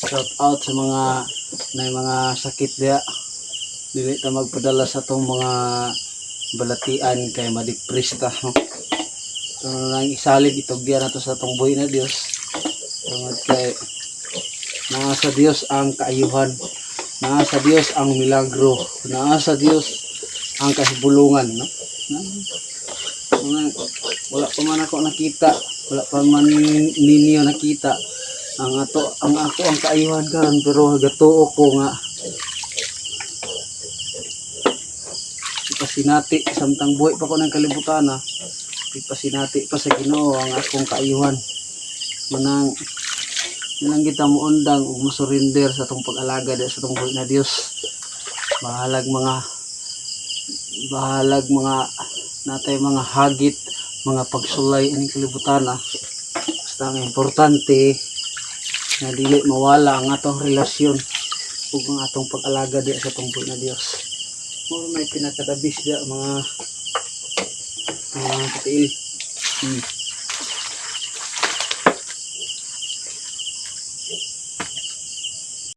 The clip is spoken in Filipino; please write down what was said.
shout out sa mga na mga sakit dia dili ta magpadala sa tong mga balatian kay ma-depress ta no ito na lang isalig itugyan nato sa tong buhay na Dios tungod kay naa sa Dios ang kaayuhan. Naa sa Dios ang milagro. Naa sa Dios ang kasibulungan no? Mga wala pa man ako nakita. Wala pa man ninyo nakita ang ato ang ako ang kaayuhan karon pero gatuo ko nga. Ipasinati samtang buhay pa ko ng kalibutan na ipasinati pa sa Ginoo ang akong kaayuhan. Manang manang kita mo undang ug mo surrender sa tong pag-alaga sa tong buhay na Dios bahalag mga bahalag mga natay mga hagit mga pagsulay ining kalibutan na basta ang importante nga dili mawala ang atong relasyon ug ang atong pag-alaga di sa buhay na Dios mo may pinakadabis dia mga mga katiil